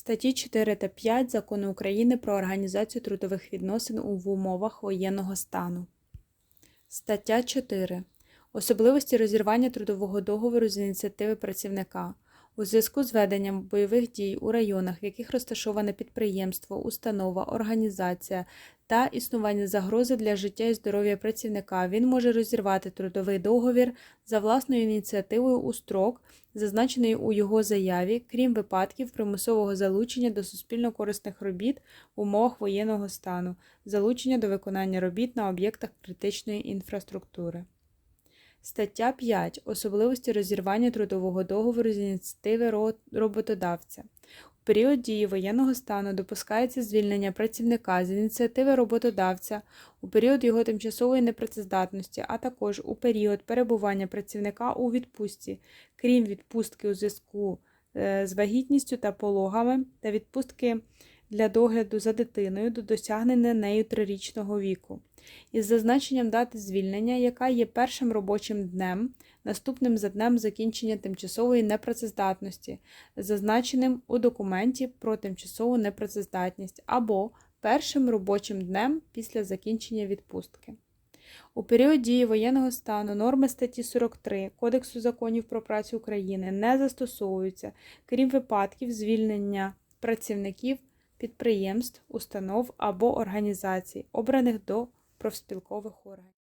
Статті 4 та 5 Закону України про організацію трудових відносин в умовах воєнного стану. Стаття 4. Особливості розірвання трудового договору з ініціативи працівника. У зв'язку з веденням бойових дій у районах, в яких розташоване підприємство, установа, організація та існування загрози для життя і здоров'я працівника, він може розірвати трудовий договір за власною ініціативою у строк, зазначений у його заяві, крім випадків примусового залучення до суспільно корисних робіт в умовах воєнного стану, залучення до виконання робіт на об'єктах критичної інфраструктури. Стаття 5. Особливості розірвання трудового договору з ініціативи роботодавця. У період дії воєнного стану допускається звільнення працівника з ініціативи роботодавця у період його тимчасової непрацездатності, а також у період перебування працівника у відпустці, крім відпустки у зв'язку е, з вагітністю та пологами та відпустки для догляду за дитиною до досягнення нею трирічного віку із зазначенням дати звільнення, яка є першим робочим днем, наступним за днем закінчення тимчасової непрацездатності, зазначеним у документі про тимчасову непрацездатність, або першим робочим днем після закінчення відпустки. У період дії воєнного стану норми статті 43 Кодексу законів про працю України не застосовуються, крім випадків звільнення працівників підприємств, установ або організацій, обраних до профспілкових органів.